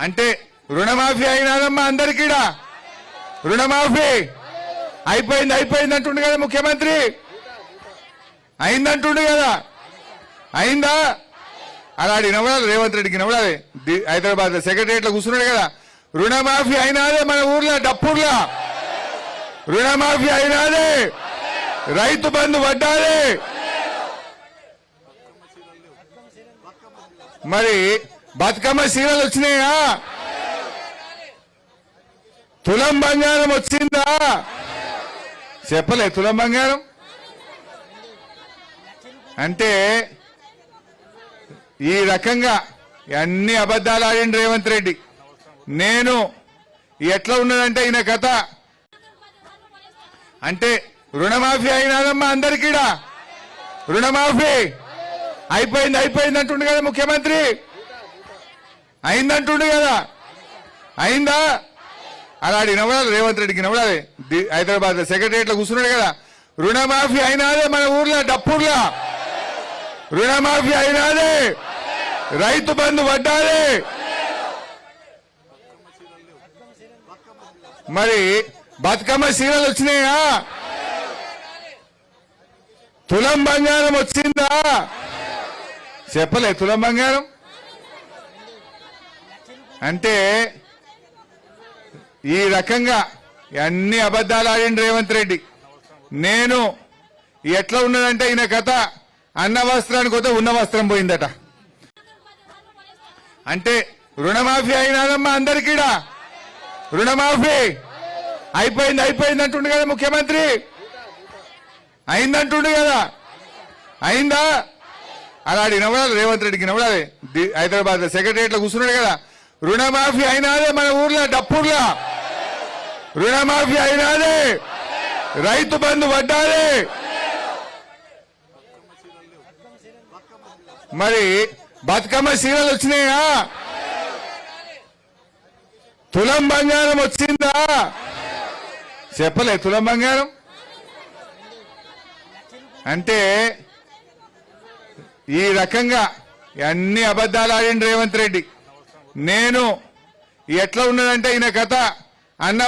అంటే రుణమాఫీ అయినాదమ్మా అందరికీడా? రుణమాఫీ. అయిపోయింది అయిపోయింది అంటుండు కదా ముఖ్యమంత్రి. అయిందంటుండు కదా. అయిందా? అలా నవ్వాలి రేవంత్ రెడ్డికి నవ్వాలి హైదరాబాద్ సెక్రటరియట్లో కూర్చున్నాడు కదా. రుణమాఫీ అయినాదే మన ఊర్లో డప్పూర్లో. రుణమాఫీ అయినాదే. రైతు బంధు పడ్డాదే. మరి బతుకమ్మ సీరలు వచ్చినాయా? తులం బంగారం వచ్చిందా? చెప్పలే తులం బంగారం? అంటే ఈ రకంగా అన్ని అబద్ధాలు ఆడిండు రేవంత్ రెడ్డి. నేను ఎట్లా ఉన్నదంటే ఈయన కథ. అంటే రుణమాఫీ అయినాదమ్మా అందరికీడా? రుణమాఫీ. అయిపోయింది అయిపోయింది అంటుండే కదా ముఖ్యమంత్రి. అయిందంటుండు కదా. అయిందా? అలా నవ్వాలి రేవంత్ రెడ్డికి నవ్వాలి హైదరాబాద్లో సెక్రటరియట్లో కూర్చున్నాడు కదా. రుణమాఫీ అయినాదే మన ఊర్లో డప్పూర్లో. రుణమాఫీ అయినాదే. రైతు బంధు పడ్డాదే. మరి బతుకమ్మ సీరలు వచ్చినాయా? తులం బంగారం వచ్చిందా? చెప్పలే తులం బంగారం. అంటే ఈ రకంగా అన్ని అబద్దాలు ఆడిండు రేవంత్ రెడ్డి. నేను ఎట్లా ఉన్నదంటే ఈయన కథ అన్న వస్త్రానికి పోతే ఉన్న వస్త్రం పోయిందట. అంటే రుణమాఫీ అయినాదమ్మా అందరికీడా రుణమాఫీ. అయిపోయింది అయిపోయింది అంటుండు కదా ముఖ్యమంత్రి. అయిందంటుండు కదా. అయిందా? అలా నవ్వాలి రేవంత్ రెడ్డికి నవ్వడాలి హైదరాబాద్ సెక్రటరియట్లో కూర్చున్నాడు కదా. రుణమాఫీ అయినాదే మన ఊర్లో డప్పూర్లో. రుణమాఫీ అయినాదే. రైతు బంధు పడ్డాదే. మరి బతుకమ్మ సీరలు వచ్చినాయా? తులం బంగారం వచ్చిందా? చెప్పలే తులం బంగారం. అంటే ఈ రకంగా అన్ని అబద్ధాలు ఆడిండు రేవంత్ రెడ్డి. నేను ఎట్లా ఉన్నదంటే ఈయన కథ అన్న